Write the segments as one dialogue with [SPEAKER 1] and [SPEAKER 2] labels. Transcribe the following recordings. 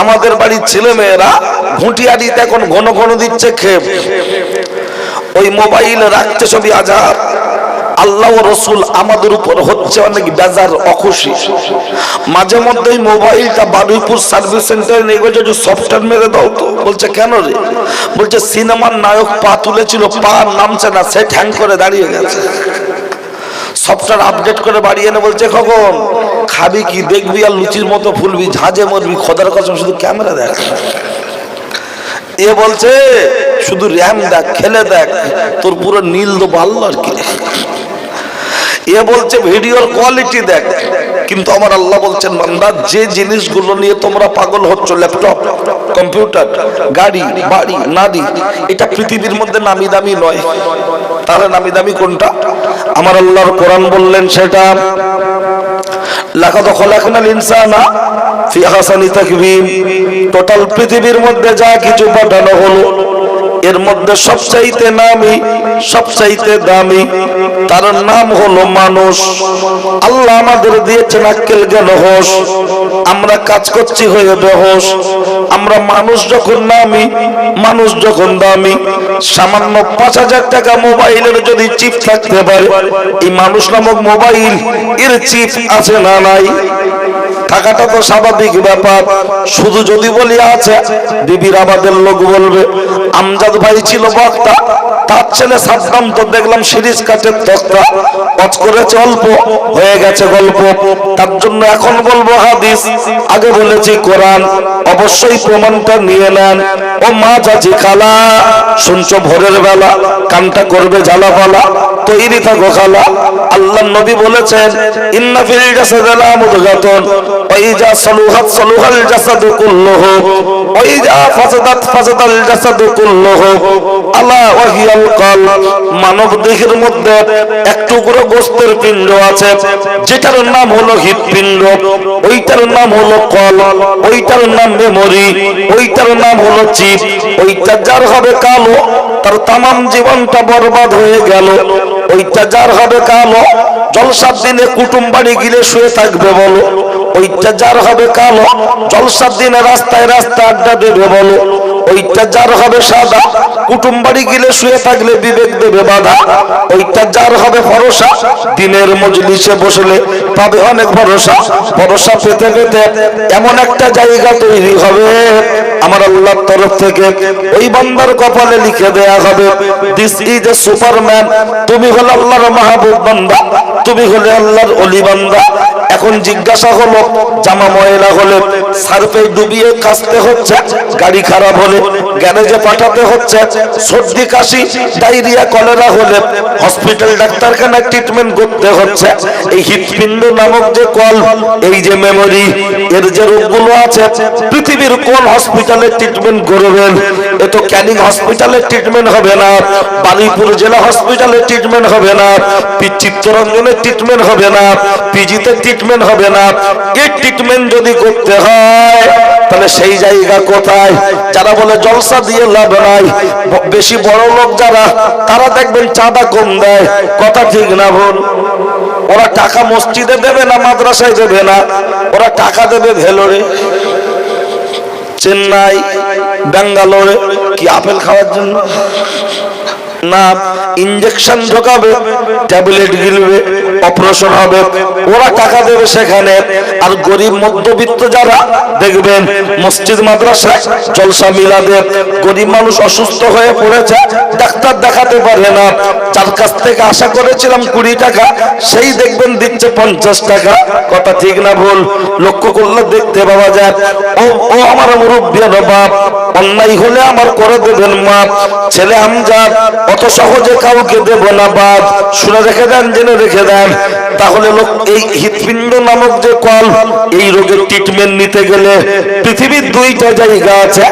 [SPEAKER 1] আমাদের বাড়ির ছেলে মেয়েরা ঘুঁটিয়াডিতে এখন ঘন ঘন দিচ্ছে খেপ। ওই মোবাইল রাখছে ছবি আজার আল্লাহ রসুল আমাদের উপর হচ্ছে অনেক বেজার অখুশি। মাঝে মধ্যে মোবাইলটা বারুইপুর সার্ভিস সেন্টারে নিয়ে গেছে যে সফটওয়্যার মেরে দাও তো। বলছে, কেন রে? বলছে, সিনেমার নায়ক পা তুলেছিল, পা নামছে না, সে ঠ্যাং করে দাঁড়িয়ে গেছে। সফটওয়্যার আপডেট করে বাড়ি এনে বলছে কখন খাবি কি, দেখবি আর লুচির মতো ফুলবি, ঝাঁঝে মরবি, খোদার কসম, শুধু ক্যামেরা দেখ। এ বলছে, শুধু র্যাম দেখ, খেলে দেখ, তোর পুরো নীল দেবো আল্লাহ আর কি। এ বলছে, ভিডিওর কোয়ালিটি দেখ। কিন্তু আমার আল্লাহ বলছেন, বান্দা, যে জিনিসগুলো নিয়ে তোমরা পাগল হচ্ছ ল্যাপটপ কম্পিউটার গাড়ি, বাড়ি নারী এটা পৃথিবীর মধ্যে নামি দামি নয়। তাহলে নামি দামি কোনটা? আমার আল্লাহর কোরআন বললেন সেটা, লাকাদ খলাকনাল ইনসানা ফি আহসানি তাকবীম টোটাল পৃথিবীর মধ্যে যা কিছু পাঠানো হলো এর মধ্যে সবচাইতে নামি, সবচাইতে দামি, তার নাম হলো মানুষ। আল্লাহ আমাদের দিয়েছেন আক্কেল জ্ঞান হোস আমরা কাজ করছি হয়ে বেহোস আমরা মানুষ যখন নামি, মানুষ যখন দামি, সামান্য পাঁচ হাজার টাকা মোবাইলের যদি চিপ থাকতে পারে, এই মানুষ নামক মোবাইল, এর চিপ আছে না নাই? টাকাটা তো স্বাভাবিক ব্যাপার। শুধু যদি বলি আছে বিবির আমাদের লোক বলবে, আমজাদ ভাই ছিল বক্তা, তার ছেলে সাদ্দাম তো দেখলাম সিরিজ কাটের তক্তা অজ করেছে অল্প, হয়ে গেছে গল্প। তার জন্য এখন বলব হাদিস, আগে বলেছি কোরআন, অবশ্যই প্রমাণটা নিয়ে নেন। ও মা চাচি খালা, শুনছো ভোরের বেলা, কানটা করবে জ্বালা জ্বালাপালা তৈরি থাকো খালা। আল্লাহ নবী বলেছেন, ইন্না ফিল জাসাদি লামুদগাতুন মানব দেহের মধ্যে এক টুকরো গোস্তের পিণ্ড আছে, যেটার নাম হলো হৃৎপিণ্ড, ওইটার নাম হলো কল, ওইটার নাম মেমরি, ওইটার নাম হলো চিপ, ওইটা যার হবে কালো, তার তামাম জীবনটা বরবাদ হয়ে গেল। ওইটা যার হবে কালো, জলসার দিনে কুটুম বাড়ি গিলে শুয়ে থাকবে বলো। যার হবে কালো জলসার দিনে রাস্তায় রাস্তা আড্ডা দেবে বলো। যার হবে সাদা, কুটুম বাড়ি গিলে শুয়ে থাকলে বিবেক দেবে বাধা। যার হবে ভরসা, দিনের মজলিসে বসলে পাবে অনেক ভরসা। ভরসা পেতে পেতে এমন একটা জায়গা তৈরি হবে। আমার আল্লাহর তরফ থেকে ওই বান্দার কপালে লিখে দেয়া হবে দিস ইজ এ সুপারম্যান তুমি হলে আল্লাহর মাহবুব বান্দা, তুমি হলে আল্লাহর অলি বান্দা। এখন জিজ্ঞাসা হলো, জামা ময়লা হলে সার্ফে ডুবিয়ে কাচতে হচ্ছে, গাড়ি খারাপ হলে গ্যারেজে পাঠাতে হচ্ছে, সর্দি কাশি, ডায়রিয়া, কলেরা হলে হসপিটাল, ডাক্তারখানায় ট্রিটমেন্ট করতে হচ্ছে। এই হৃৎপিণ্ড নামক যে কল, এই যে মেমরি এর যে রোগগুলো আছে, পৃথিবীর কোন হসপিটালে ট্রিটমেন্ট করবেন? এ তো ক্যানিং হসপিটালে ট্রিটমেন্ট হবে না বারুইপুর জেলা হসপিটালে ট্রিটমেন্ট হবে না পি চিত্তরঞ্জনের ট্রিটমেন্ট হবে না, পিজিতে ট্রিটমেন্ট হবে না। এই ট্রিটমেন্ট যদি করতে হয়, তাহলে সেই জায়গা কোথায়? যারা বলে জলসা দিয়ে লাভ নাই বেশি বড় লোক যারা, তারা দেখবেন চাঁদা কম দেয়। কথা ঠিক না ভুল ওরা টাকা মসজিদে দেবে না, মাদ্রাসায় দেবে না? ওরা টাকা দেবে ভেলোরে। চেন্নাই ব্যাঙ্গালোরে কি আপেল খাওয়ার জন্য? না ইঞ্জেকশন ঢোকাবে ট্যাবলেট গিলবে অপারেশন হবে। ওরা টাকা দেবে সেখানে। আর গরিব মধ্যবিত্ত যারা, দেখবেন মসজিদ মাদ্রাসায় জলসা মিলাবে গরিব মানুষ অসুস্থ হয়ে পড়েছে, ডাক্তার দেখাতে পারে না। যার কাছ থেকে আশা করেছিলাম কুড়ি টাকা, সেই দেখবেন দিচ্ছে পঞ্চাশ টাকা। কথা ঠিক না ভুল? লক্ষ্য করলে দেখতে পাওয়া যায়, ও ও আমার মুরব্বী বাপ, অন্যায় হলে আমার করে দেবেন মা ছেলে আমজাদ অত সহজে কাউকে দেব না বাদ শুনে রেখে দেন, জেনে রেখে দেন। তাহলে লোক এই হৃৎপিণ্ড নামক যে কল, এই রোগের ট্রিটমেন্ট নিতে গেলে পৃথিবীর দুইটা জায়গা আছে।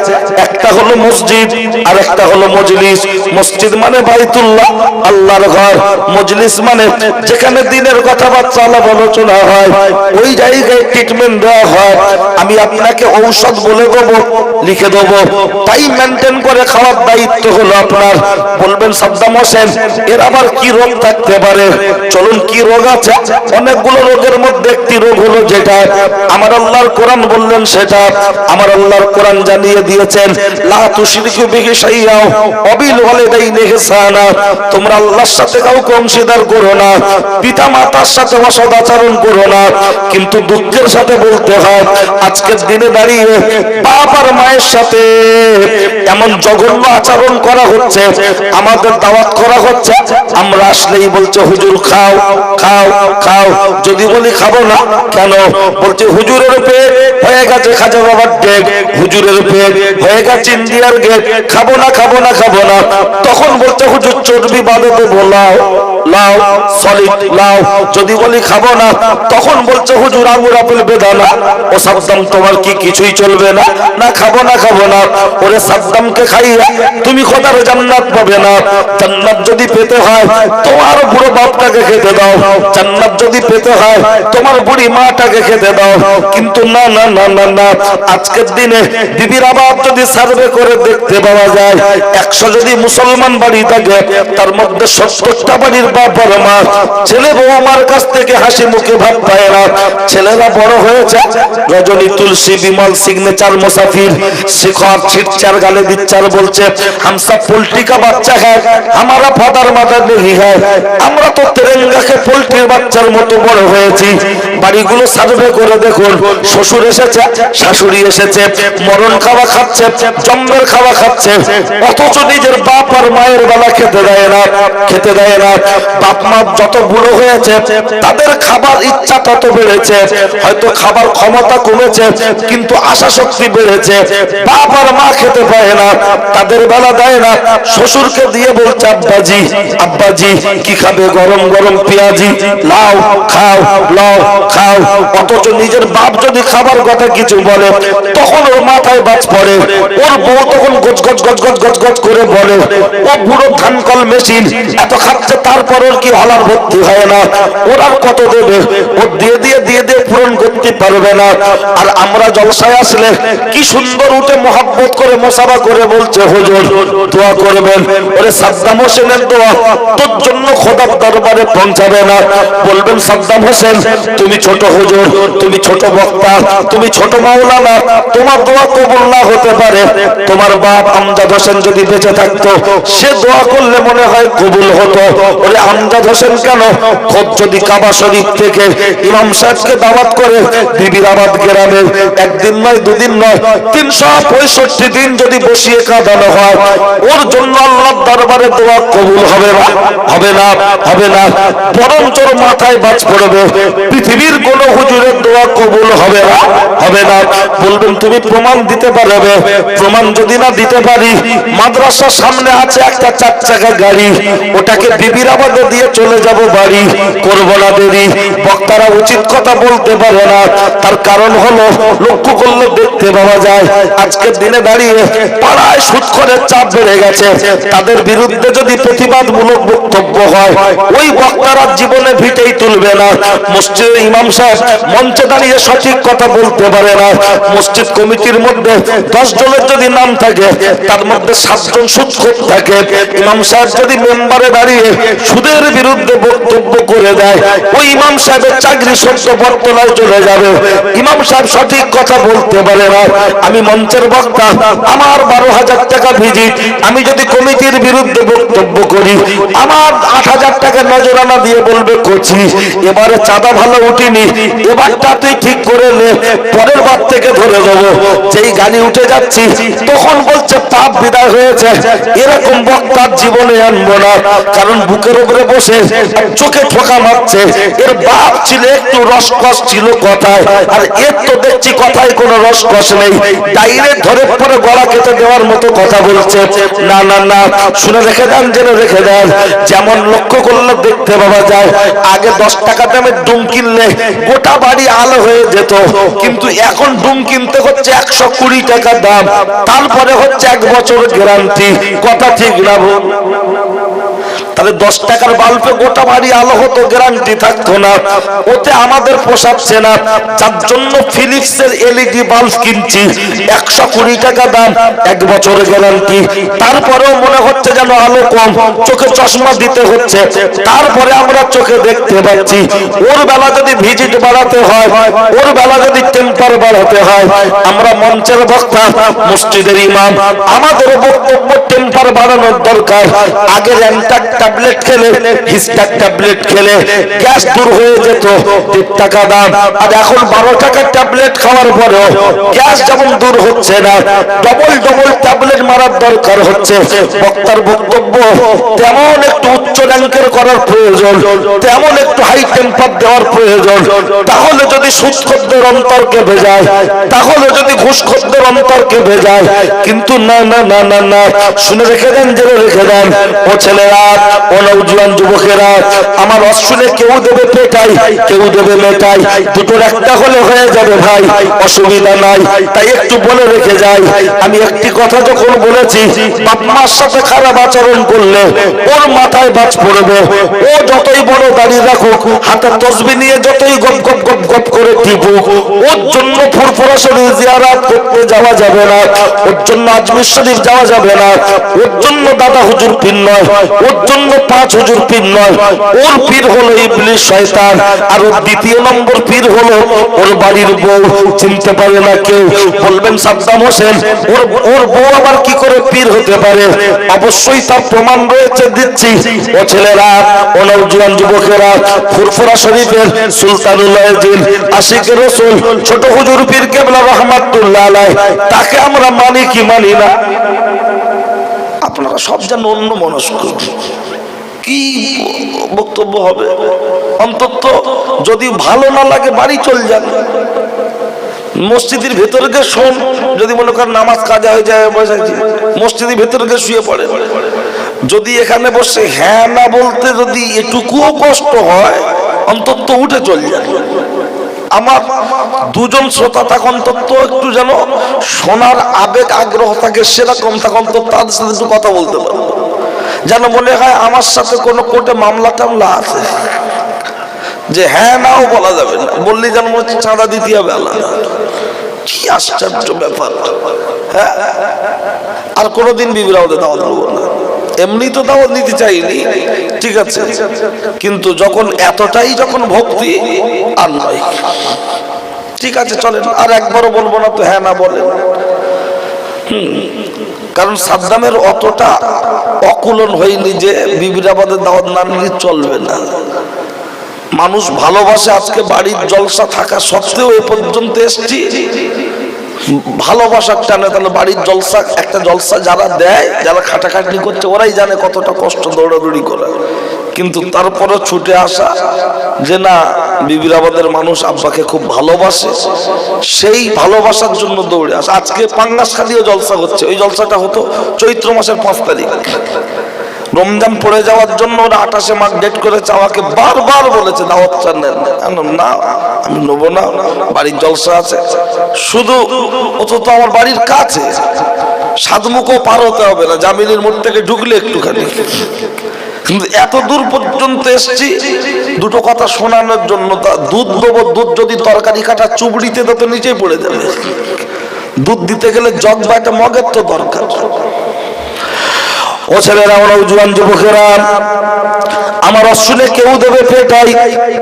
[SPEAKER 1] একটা হলো মসজিদ আর একটা হলো মজলিস। মসজিদ মানে বাইতুল্লাহ, আল্লাহর ঘর। মজলিস মানে যেখানে দিনের কথাবার্তা আলাপ আলোচনা হয়, ওই জায়গায় ট্রিটমেন্ট দেওয়া হয়। আমি আপনাকে ঔষধ বলে দেবো, লিখে দেবো। তাই মেনটেন করে খাওয়ার দায়িত্ব হলো আপনার। বলবেন, সাদ্দাম হোসেন, এর আবার কি রোগ থাকতে পারে? চলুন, কি রোগ আছে? অনেকগুলো রোগের রোগের মধ্যে একটি রোগ হলো যেটা আমার আল্লাহর কোরআন বললেন সেটা আমার আল্লাহর কোরআন জানিয়ে দিয়েছেন এমন জঘন্য আচরণ করা হচ্ছে, আমাদের দাওয়াত করা হচ্ছে, আমরা আসলেই বলছে, হুজুর, খাও খাও খাও। যদি বলি খাব না। কেন? বলছে, হুজুরের পেট হয়ে গেছে খাজা বাবার ডেক হুজুরের পেট হয়ে গেছে ইন্ডিয়ার গেট খাব না খাব না খাব না। তখন বলছে, হুজুর, চর্বি বাঁধাতে বলাও লাও সলিড লাও। যদি বলি খাব না, তখন বলছে, হুজুর আঙুর আপেল বেদানা। ও সাদ্দাম, তোমার কি কিছুই চলবে না? না, খাব না খাব না। ওরে সাদ্দামকে খাইয়া তুমি খোদার জান্নাত পাবে না? জান্নাত যদি পেতে হয়, তোমার বুড়ো বাপটাকে খেতে দাও। জান্নাত যদি পেতে হয় তোমার বুড়ি মাটাকে খেতে দাও। কিন্তু না না না না না, আজকের দিনে বিবির আবাদ যদি সার্ভে করে দেখতে পাওয়া যায়, একশো যদি মুসলমান বাড়ি থাকে, তার মধ্যে সত্তরটা বাড়ির বাপ আর মা। ছেলে বউ আমার কাছ থেকে হাসি মুখে ভাব পায় না। ছেলেরা বড় হয়েছে, রজনী তুলসী, বিমল, সিগনেচার, মুসাফির, শিখর, ছিটচার, গালে দিচ্চার বলছে, হামসা পোল্ট্রি কা বাচ্চা হ্যাঁ আমারা ফাদার মাদার নেই হ্যাঁ আমরা তো তেরেঙ্গাকে পোল্ট্রির বাচ্চার মতো বড় হয়েছি। বাড়িগুলো সার্ভে করে দেখুন। শ্বশুর এসেছে, শাশুড়ি এসেছে, মরণ খাওয়া খাচ্ছে জম্মের খাওয়া খাচ্ছে। অথচ নিজের বাপ আর মায়ের বেলা খেতে দেয় না, খেতে দেয় না। বাপ মা যত বুড়ো হয়েছে, তাদের খাবার ইচ্ছা তত বেড়েছে। হয়তো খাবার ক্ষমতা কমেছে, কিন্তু আশা শক্তি বেড়েছে। বাপ আর মা খেতে পায় না, তাদের বেলা দেয় না। শ্বশুরকে দিয়ে বলছে, আব্বাজি আব্বাজি, কি খাবে? গরম গরম পেঁয়াজি লাও খাও লাও খাও, অথচ নিজের বাপ যদি খাবার কথা কিছু বলে, তখন ওর মাথায় বাজ পড়ে। ওর বউ তখন গজ গজ গজ গজ গজ গজ করে বলে, ও পুরো ধান কল মেশিন, এত খাচ্ছে তারপর ওর কি হলার ভর্তি হয় না? ওর আর কত দেবে? ও দিয়ে দিয়ে দিয়ে দিয়ে পূরণ করতে পারবে না। আর আমরা জলসায় আসলে কি সুন্দর উঠে মহাব্বত করে মশাবা করে বলছে, হুজুর, দোয়া করবেন। ওরে সাদ্দাম হোসেনের দোয়া তোর জন্য খোদার দরবারে পৌঁছাবে না। বলবেন, সাদ্দাম হোসেন তুমি ছোট হুজুর, তুমি ছোট বক্তা, তুমি ছোট মাওলানা, তোমার দোয়া কবুল না হতে পারে। তোমার বাপ আমজাদ হোসেন যদি বেঁচে থাকতো, সে দোয়া করলে মনে হয় কবুল হতো। ওরে আমজাদ হোসেন কেন? খোদ যদি কাবা শরীফ থেকে ইমাম সাহেবকে দাওয়াত করে বিবিরাবাদ গ্রামে একদিন নয়, দুদিন নয়, তিনশো পঁয়ষট্টি দিন যদি বসিয়ে কাঁদানো হয়, ওর জন্য আল্লাহর দরবারে দোয়া কবুল হবে না হবে না হবে না। বরঞ্চ মাথায় বাজ পড়বে। পৃথিবীর কোন হুজুরের দোয়া কবুল হবে না? হবে না। বলবেন, তুমি প্রমাণ দিতে পারবে। প্রমাণ যদি না দিতে পারি, মাদ্রাসার সামনে আছে একটা চার চাকা গাড়ি। ওটাকে বিবির আবাদে দিয়ে চলে যাব বাড়ি। করব না দেরি। বক্তারা উচিত কথা বলতে পারে না। তার কারণ হলো, লক্ষ্য করলে দেখতে পাওয়া যায়, আজকের দিনে দাঁড়িয়ে পাড়ায় সুৎখরের চাপ বেড়ে গেছে। তাদের বিরুদ্ধে যদি প্রতিবাদমূলক বক্তব্য হয়, ওই বক্তারা জীবনে ভিটেই তুলবে না। মসজিদ ইমাম সাহেব মঞ্চে দাঁড়িয়ে সঠিক কথা বলতে পারে না। মসজিদ কমিটির মধ্যে দশ জনের যদি নাম থাকে, তার মধ্যে সাতজন সুৎখোর থাকে। ইমাম সাহেব যদি মেম্বারে দাঁড়িয়ে সুদের বিরুদ্ধে বক্তব্য করে দেয়, ওই ইমাম সাহেবের চাকরি সত্য বর্তলায় চলে যাবে। ইমাম সাহেব সঠিক কথা বলতে পারে না। আমি মঞ্চের বক্তা, আমার বারো হাজার টাকা ভিজিট, আমি যদি কমিটির বিরুদ্ধে বক্তব্য করি, আমার আট হাজার টাকা নজরানা দিয়ে বলবে কচি। এবারে চাঁদা ভালো উঠিনি। এবারটা তুই ঠিক করে নে, পরের বার থেকে ধরে দেবো যেই গাড়ি উঠে যাচ্ছি, তখন বলছে পাপ বিদায় হয়েছে। এরকম বক্তার জীবনে আনব না, কারণ বুকের উপরে বসে চোখে ঠোকা মারছে। এর বাপ ছিল, একটু রসকস ছিল কথায়, আর এর তো দেখছি কথায় কোনো রসকস নেই। ডাইরেক্ট ধরে পরে গলা কেটে দেওয়ার মতো কথা বলছে। না না না, শুনে রেখে দেন, জেনে রেখে দেন। যেমন লক্ষ্য করলে দেখতে পাওয়া যায়, আগে দশ টাকা দামে ডুম কিনলে গোটা বাড়ি আলো হয়ে যেত। কিন্তু এখন ডুম কিনতে হচ্ছে একশো কুড়ি টাকা দাম। তারপরে হচ্ছে এক বছর গ্যারান্টি কথা ঠিক না? তাহলে দশ টাকার বাল্বে গোটা বাড়ি আলো হতো গ্যারান্টি থাকতো না। ওতে আমাদের পোষাচ্ছে না। যার জন্য ফিলিপসের এলইডি বাল্ব কিনছি, একশো কুড়ি টাকা দাম, এক বছর গ্যারান্টি তারপরেও মনে হচ্ছে যেন আলো কম, চোখে চশমা দিতে হচ্ছে। তারপরে আমরা চোখে দেখতে পাচ্ছি, ওর বেলা যদি ভিজিট বাড়াতে হয়, ওর বেলা যদি টেম্পার বাড়াতে হয়। আমরা মঞ্চের বক্তা, মসজিদের ইমাম। আমাদের বক্তব্য টেম্পার বাড়ানোর দরকার। আগে র্যান্টাক ট্যাবলেট খেলে হিস্টাক ট্যাবলেট খেলে, গ্যাস দূর হয়ে যেত, দেড় টাকা দাম। আর এখন বারো টাকার ট্যাবলেট খাওয়ার পরেও গ্যাস যেমন দূর হচ্ছে না ডবল ডবল ট্যাবলেট মারার দরকার হচ্ছে। বক্তার বক্তব্য তেমন একটু উচ্চ র্যাঙ্কের করার প্রয়োজন, তেমন একটু হাই টেম্পার দেওয়ার প্রয়োজন। তাহলে যদি সুদ খদ্দের অন্তরকে ও ও আমার অশুনে কেউ দেবে পেটাই, কেউ দেবে মেটাই। দুটোর একটা হলে হয়ে যাবে ভাই, অসুবিধা নাই। তাই একটু বলে রেখে যাই। আমি একটি কথা যখন বলেছি বাপ মার সাথে খারাপ আচরণ করলে ওর মাথায় বাজ পড়বে। ও যতই বড় দাড়ি রাখুক, হাতে তসবি নিয়ে যতই গপ গপ গপ গপ করে টিপুক ওর জন্য ফুরফুরা শরীর জিয়ারাত করতে যাওয়া যাবে না। ওর জন্য আজমির শরীফ যাওয়া যাবে না। ওর জন্য দাদা হুজুর পীর নয়। ওর জন্য পাঁচ হুজুর পীর নয়। ওর পীর হলো ইবলিশ শয়তান। আর ওর দ্বিতীয় নম্বর পীর হলো ওর বাড়ির বউ। চিনতে পারে না কেউ। বলবেন, সাদ্দাম হোসেন, ওর ওর বউ আবার কি করে পীর হতে পারে? অবশ্যই তার প্রমাণ রয়েছে, দিচ্ছি। ও ছেলেরা, ও নওজোয়ান যুবকেরা, ফুরফুরা শরীফের সুলতানুল্লাহ দিন আশিক রসুল, ছোট হুজুর পীর কেবলা রহমাতুল্লাহ তাকে আমরা মানি কি মানি না? আপনারা সব যেন অন্য মনস্ক। কি বক্তব্য হবে? অন্তত যদি ভালো না লাগে, বাড়ি চল যান। মসজিদের ভেতরে গিয়ে শোন, যদি মনে করেন নামাজ কাজা হয়ে যায় মসজিদের ভেতরে গিয়ে শুয়ে পড়ে যদি এখানে বসে হ্যাঁ না বলতে যদি এটুকুও কষ্ট হয়, অন্তত উঠে চল যায় আমার দুজন শ্রোতা তখন তত্ত্ব একটু যেন শোনার আবেগ, আগ্রহ থাকে সেরকম তখন তো, তাদের সাথে একটু কথা বলতে পারব। যেন মনে হয় আমার সাথে কোনো কোর্টে মামলা টামলা আছে। যে হ্যাঁ নাও বলা যাবে না। বললি যেন মনে হচ্ছে চাঁদা দিতে হবে আলাদা কি আশ্চর্য ব্যাপার। হ্যাঁ আর কোনোদিন বিবিরা ওদের দাওয়াত না। এমনি তো দাওয়াত নিতে চাইনি। ঠিক আছে। কিন্তু যখন এতটাই যখন ভক্তি, আর নয়। ঠিক আছে, চলেন, আর একবারও বলব না তো হ্যাঁ না বলেন। কারণ সাদ্দামের অতটা অকুলন হয়নি যে বিবিরাবাদের দাওয়াত না নিলে চলবে না। মানুষ ভালোবাসে আজকে বাড়ির জলসা থাকা সত্ত্বেও এ পর্যন্ত এসছি। ভালোবাসার টানে তাহলে বাড়ির জলসা, একটা জলসা যারা দেয়, যারা খাটাখাটনি করছে, ওরাই জানে কতটা কষ্ট দৌড়াদৌড়ি করে। কিন্তু তারপরে ছুটে আসা যে না বিবিরাবাদের মানুষ আব্বাকে খুব ভালোবাসে, সেই ভালোবাসার জন্য দৌড়ে আসে। আজকে পাঙ্গাস খালিও জলসা হচ্ছে। ওই জলসাটা হতো চৈত্র মাসের পাঁচ তারিখ। রমজান পড়ে যাওয়ার জন্য ওরা আঠাশে মাস ডেট করে চাওয়াকে বারবার বলেছে, দাওয়াত চান না, আমি নেব না, বাড়ির জলসা আছে। শুধু অত তো আমার বাড়ির কাছে সাতমুখও পার হতে হবে না, জামিনের মোড় থেকে ঢুকলে একটুখানি। কিন্তু এত দূর পর্যন্ত এসছি, দুটো কথা শোনানোর জন্য দুধ দেবো, দুধ যদি তরকারি কাটা চুবড়িতে তো নিচেই পড়ে যাবে। দুধ দিতে গেলে জগ বা একটা মগের তো দরকার। ও ছেলেরা ওরা জুয়ান যুবকেরা, আমার অশুনে কেউ দেবে পেটাই,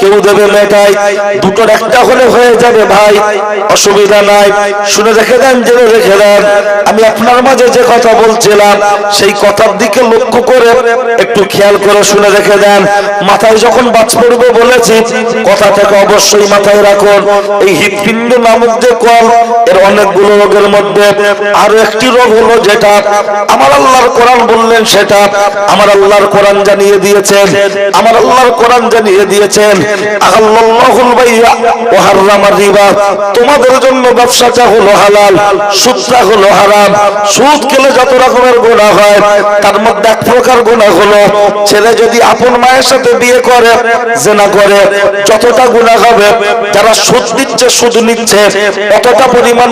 [SPEAKER 1] কেউ দেবে মেটাই দুটোর একটা হলে হয়ে যাবে ভাই, অসুবিধা নাই। শুনে রেখে দেন, জেনে রেখে দেন। আমি আপনার মাঝে যে কথা বলছিলাম, সেই কথার দিকে লক্ষ্য করে একটু খেয়াল করে শুনে রেখে দেন। মাথায় যখন বাজ পড়বে বলেছি, কথা থেকে অবশ্যই মাথায় রাখুন। এই হৃৎপিণ্ড নামক যে কল, এর অনেকগুলো রোগের মধ্যে আরও একটি রোগ হলো যেটা আমার আল্লাহর কোরআন বললেন সেটা, আমার আল্লাহর কোরআন জানিয়ে দিয়েছেন, আমার আল্লাহর কোরআন জানিয়ে দিয়েছেন আল্লাহুল বাইয়া ওয়া হারামার রিবা। তোমাদের জন্য ব্যবসাটা হলো হালাল, সুদটা হলো হারাম, সুদ খেলে যত রকমের গুনাহ হয়, তার মধ্যে এক প্রকার গুনাহ হলো, ছেলে যদি আপন মায়ের সাথে বিয়ে করে, জেনা করে, যতটা গুনাহ হবে, যারা সুদ দিচ্ছে, সুদ নিচ্ছে, অতটা পরিমাণ